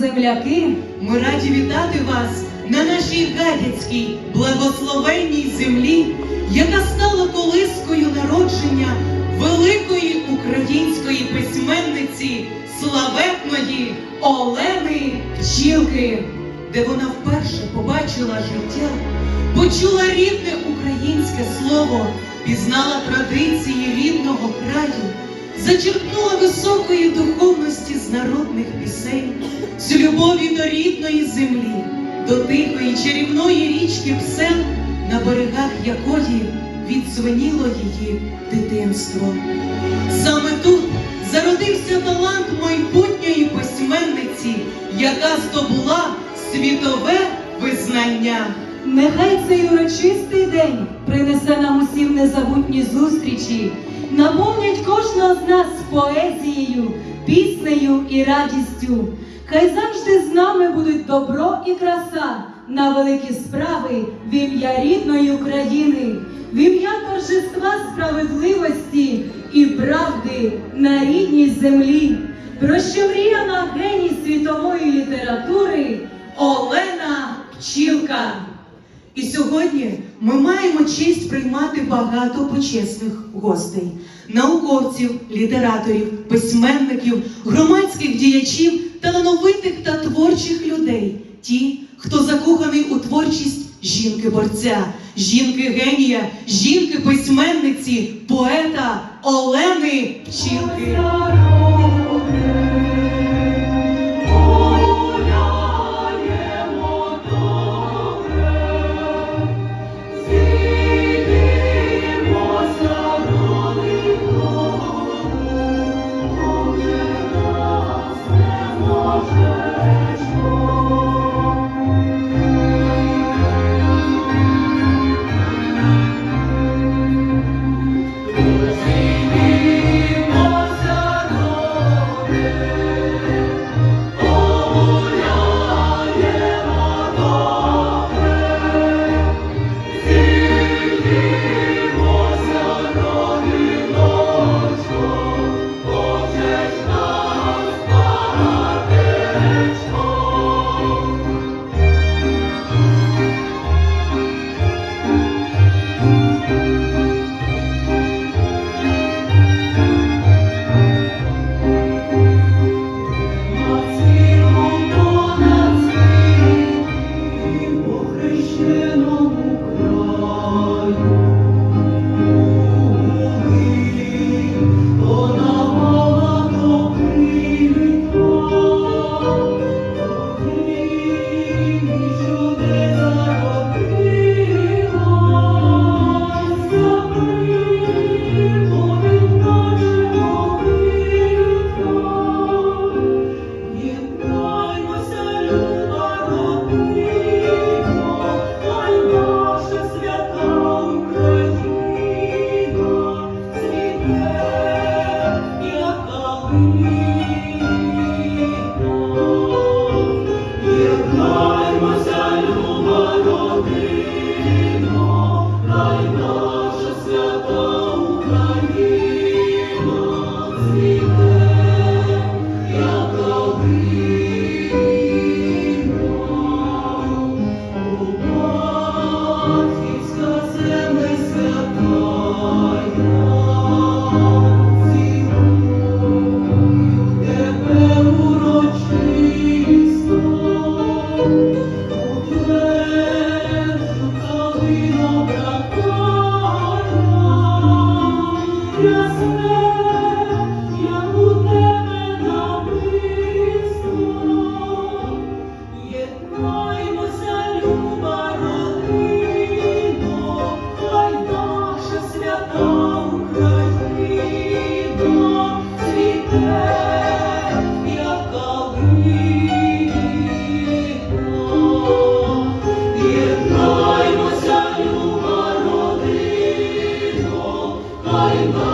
земляки! Ми раді вітати вас на нашій гадяцькій благословенній землі, яка стала колискою народження великої української письменниці славетної Олени Пчілки, де вона вперше побачила життя, почула рідне українське слово, пізнала традиції рідного краю, зачерпнула високої духовності з народних пісень, з любові до рідної землі, до тихої чарівної річки Псен, на берегах якої відзвеніло її дитинство. Саме тут зародився талант майбутньої письменниці, яка здобула світове визнання. Нехай цей урочистий день принесе нам усім незабутні зустрічі, наповнять кожного з нас поезією, піснею і радістю. Хай завжди з нами будуть добро і краса на великі справи в ім'я рідної України, в ім'я торжества справедливості і правди на рідній землі, про що мріяла геній світової літератури Олена Пчілка. І сьогодні ми маємо честь приймати багато почесних гостей, науковців, літераторів, письменників, громадських діячів, талановитих та творчих людей, ті, хто закоханий у творчість жінки-борця, жінки-генія, жінки-письменниці, поета Олени Пчілки. will see. my life.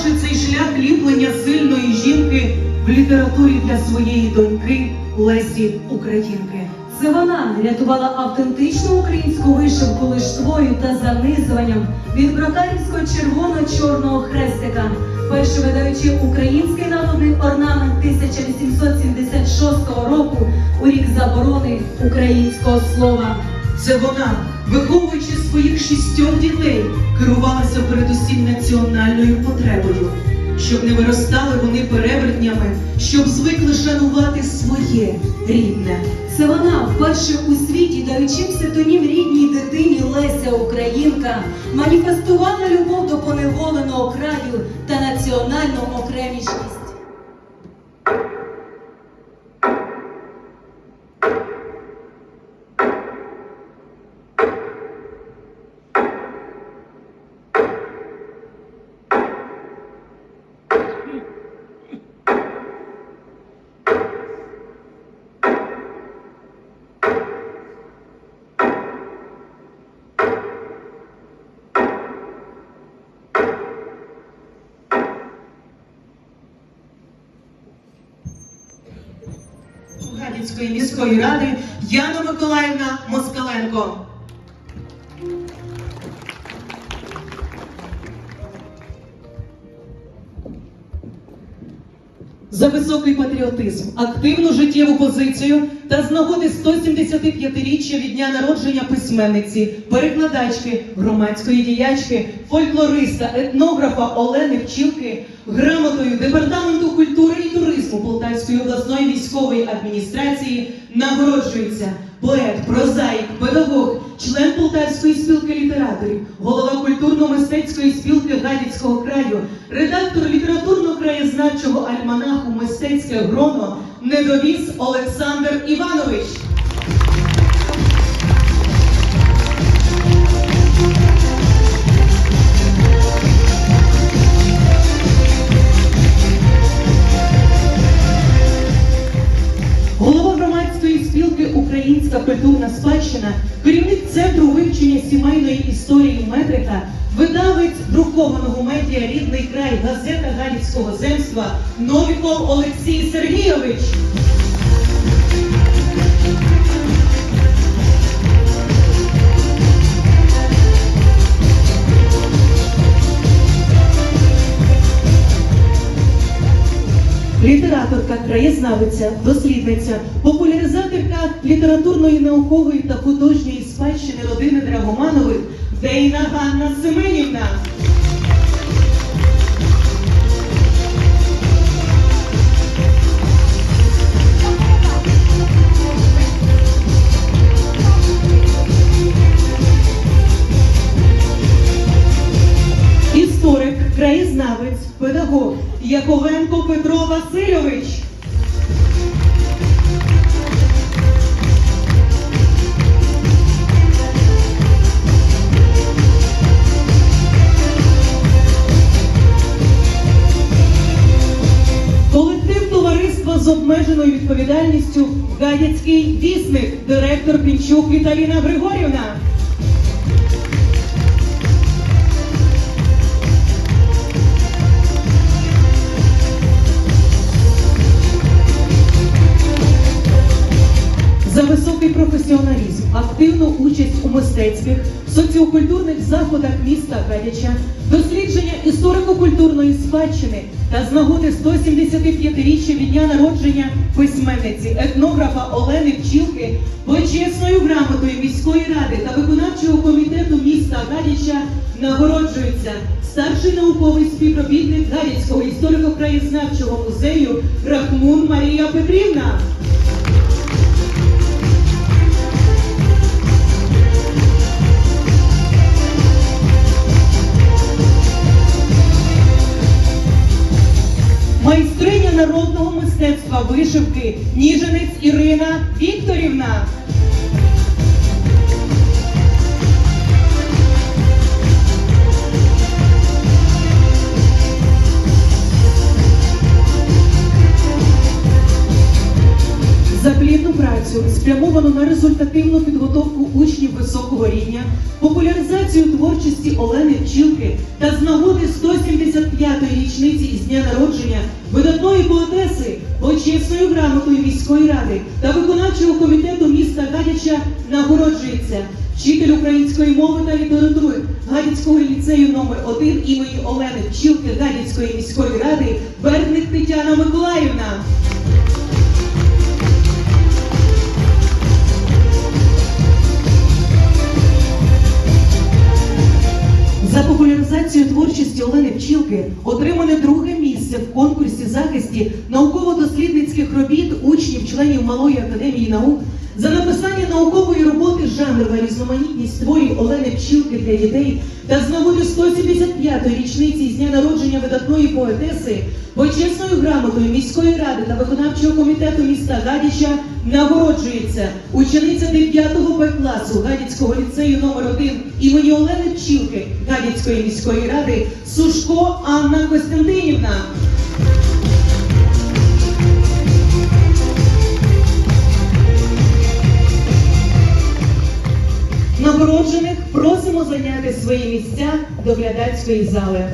Проклавши цей шлях ліплення сильної жінки в літературі для своєї доньки Лесі Українки. Це вона рятувала автентичну українську вишивку лиштвою та занизуванням від брокарівського червоно-чорного хрестика, перше видаючи український народний орнамент 1876 року у рік заборони українського слова. Це вона, виховуючи своїх шістьох дітей, керувалася передусім національною потребою, щоб не виростали вони перевертнями, щоб звикли шанувати своє рідне. Це вона вперше у світі, даючи псевдонім рідній дитині Леся Українка, маніфестувала любов до поневоленого краю та національну окремішність. Гадяцької міської ради Яна Миколаївна Москаленко. За високий патріотизм, активну життєву позицію та з нагоди 175-річчя від дня народження письменниці, перекладачки, громадської діячки, фольклориста, етнографа Олени Пчілки, грамотою Департаменту культури туризму Полтавської обласної військової адміністрації нагороджується поет, прозаїк, педагог, член Полтавської спілки літераторів, голова культурно-мистецької спілки Гадяцького краю, редактор літературно-краєзнавчого альманаху Мистецьке гроно Недовіз Олександр Іванович. Спадщина, керівник центру вивчення сімейної історії метрика, видавець друкованого медіа Рідний край газета Галіцького земства Новіков Олексій Сергійович. Літераторка, краєзнавиця, дослідниця, популяризаторка літературної, наукової та художньої спадщини родини Драгоманових Дейна Ганна Семенівна. Яковенко Петро Васильович. Колектив товариства з обмеженою відповідальністю Гадяцький вісник, директор Пінчук Віталіна Григорівна. Мистецьких, соціокультурних заходах міста Гадяча, дослідження історико-культурної спадщини та з нагоди 175-річчя від дня народження письменниці, етнографа Олени Пчілки, почесною грамотою міської ради та виконавчого комітету міста Гадяча нагороджується старший науковий співробітник Гадяцького історико-краєзнавчого музею Рахмун Марія Петрівна. Вишивки Ніженець Ірина Вікторівна. Працю спрямовано на результативну підготовку учнів високого рівня, популяризацію творчості Олени Пчілки та з нагоди 175-ї річниці із дня народження видатної поетеси, почесною грамотою міської ради та виконавчого комітету міста Гадяча нагороджується вчитель української мови та літератури Гадяцького ліцею номер 1 імені Олени Пчілки Гадяцької міської ради Бердник Тетяна Миколаївна. Популяризацію творчості Олени Пчілки отримали друге місце в конкурсі захисті науково-дослідницьких робіт учнів членів Малої академії наук за написання наукової роботи жанрова різноманітність творів Олени Пчілки для дітей та з нагоди 175-ї річниці з дня народження видатної поетеси почесною грамотою міської ради та виконавчого комітету міста Гадяча нагороджується учениця 9 Б класу Гадяцького ліцею номер 1 імені Олени Пчілки Гадяцької міської ради Сушко Анна Костянтинівна. Нагороджених просимо зайняти свої місця до глядацької зали.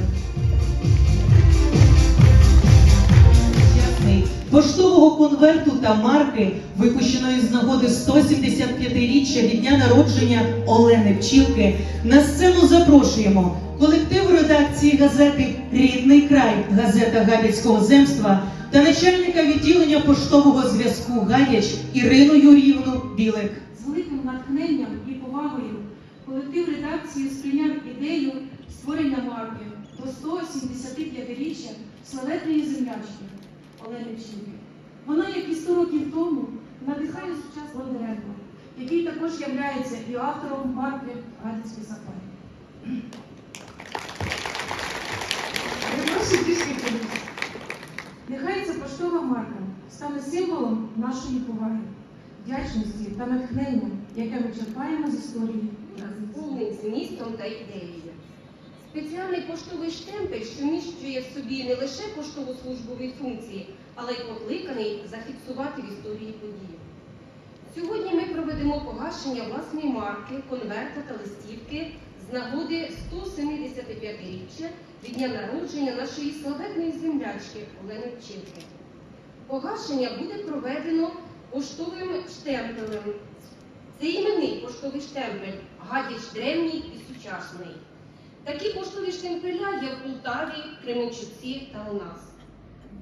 Поштового конверту та марки, випущеної з нагоди 175-річчя від дня народження Олени Пчілки, на сцену запрошуємо колектив редакції газети Рідний край, газета Гадяцького земства та начальника відділення поштового зв'язку Гадяч Ірину Юріївну Білик. З великим натхненням і повагою колектив редакції сприйняв ідею створення марки до 175-річчя славетної землячки Олени Пчілки. Вона, як і 100 років тому, надихає сучасного Бондаренко, який також є і автором марки Гадяцький сафарі. Нехай ця поштова марка стане символом нашої поваги, вдячності та натхнення, яке ми черпаємо з історії. Повним змістом та ідеєю. Спеціальний поштовий штемпель, що вміщує в собі не лише поштово-службові функції, але й покликаний зафіксувати в історії події. Сьогодні ми проведемо погашення власної марки, конверта та листівки з нагоди 175-річчя від дня народження нашої славетної землячки Олени Пчілки. Погашення буде проведено поштовим штемпелем це іменний поштовий штемпель, гадяч древній і сучасний. Такі поштові штемпеля є в Полтаві, Кременчуці та у нас.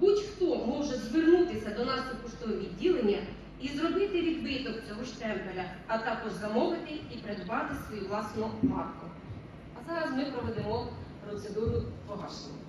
Будь-хто може звернутися до нас у поштове відділення і зробити відбиток цього штемпеля, а також замовити і придбати свою власну марку. А зараз ми проведемо процедуру погашення.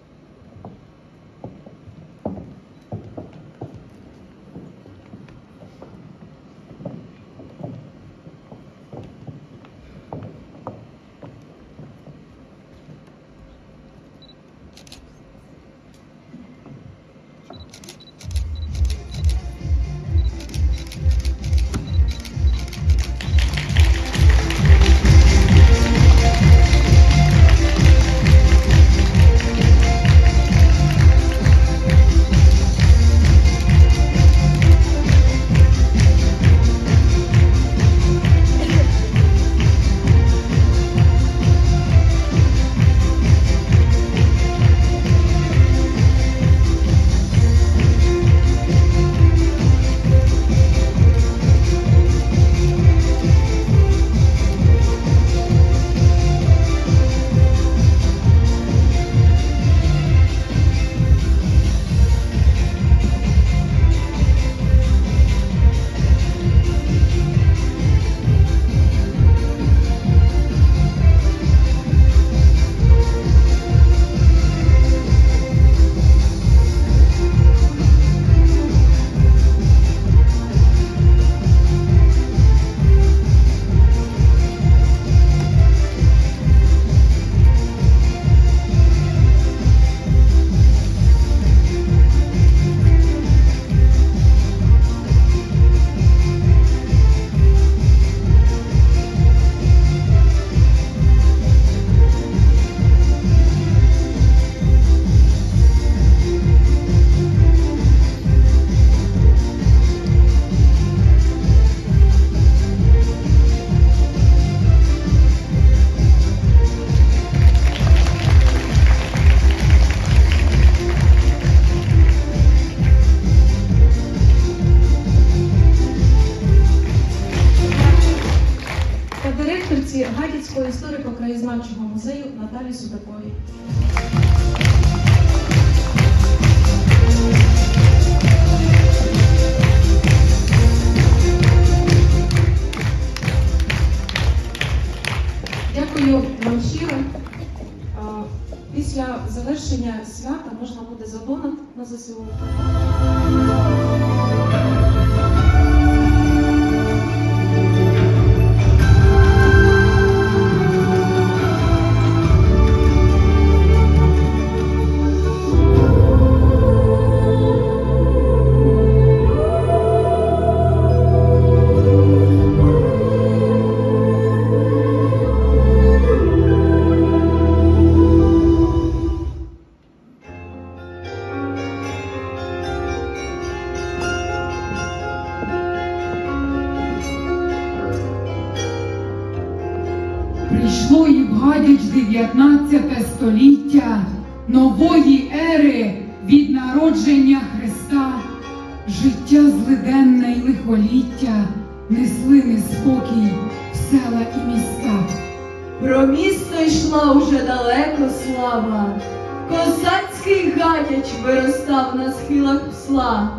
Слава, козацький гадяч виростав на схилах псла.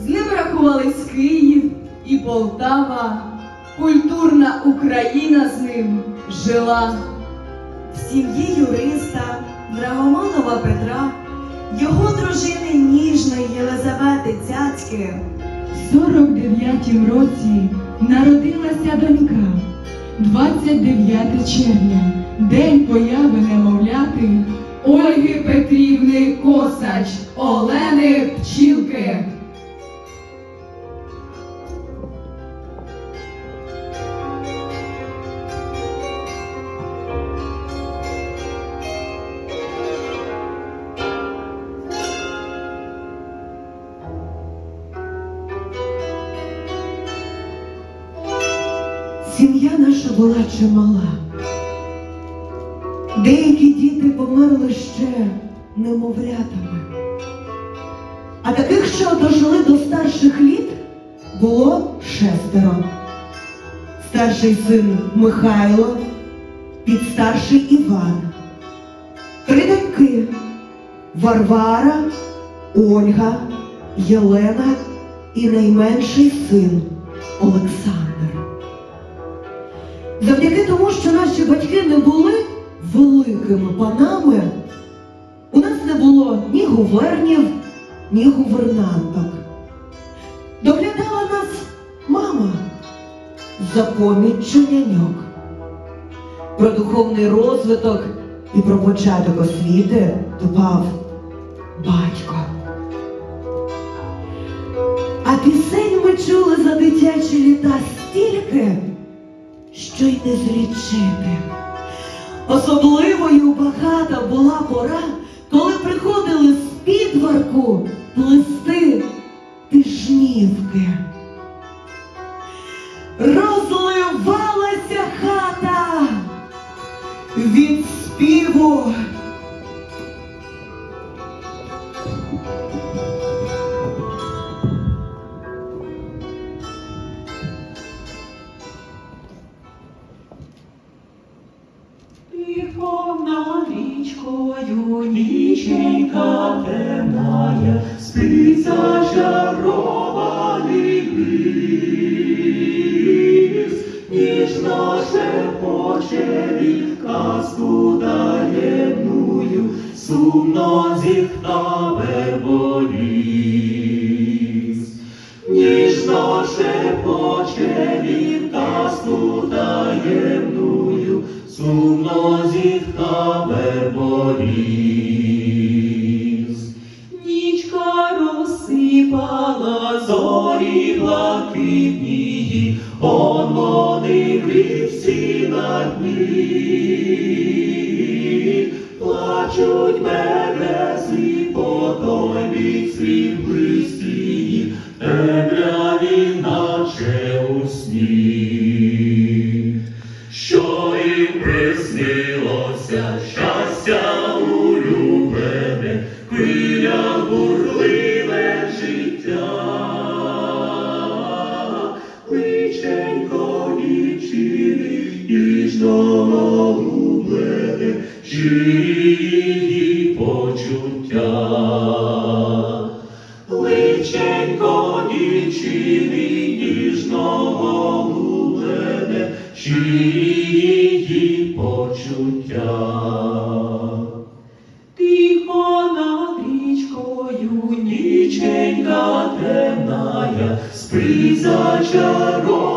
З ним рахувались Київ і Полтава, культурна Україна з ним жила. В сім'ї юриста Драгоманова Петра, його дружини ніжної Єлизавети Цяцьки, В 49-м році народилася донька. 29 червня, день появи немовляти. Ольги Петрівни Косач, Олени Пчілки. Сім'я наша була чимала. Деякі діти померли ще немовлятами. А таких, що дожили до старших літ, було шестеро. Старший син Михайло, підстарший Іван. Три доньки Варвара, Ольга, Єлена і найменший син Олександр. Завдяки тому, що наші батьки не були великими панами, у нас не було ні гувернів, ні гувернанток. Доглядала нас мама за поміччю няньок. Про духовний розвиток і про початок освіти дбав батько. А пісень ми чули за дитячі літа стільки, що й не злічити. Особливою багата була пора, коли приходили з підварку плести тижнівки. Розливалася хата від співу. Тихо над річкою ніченька темная, спить зачарований ліс. Ніжно шепоче від казку таємную, сумно зіхта верболіс. Ніжно шепоче від казку зорі блакитні, он вони всі на дні. Плачуть берези по той бік Spre zăcerul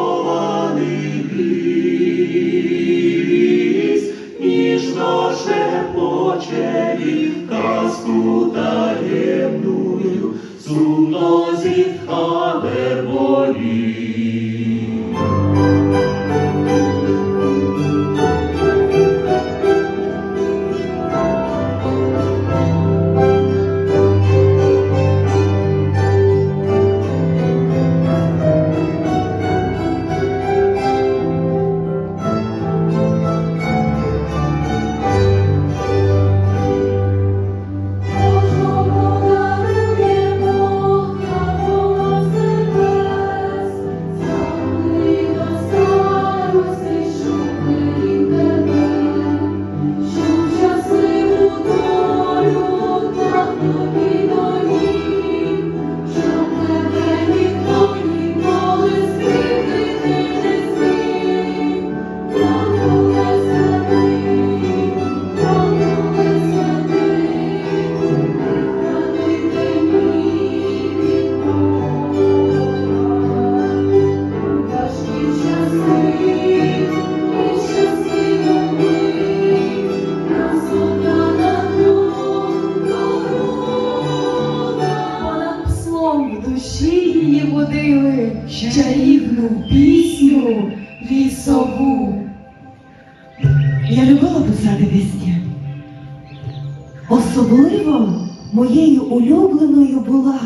Особливо моєю улюбленою була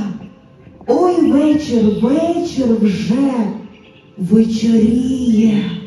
Ой вечір, вечір вже вечоріє.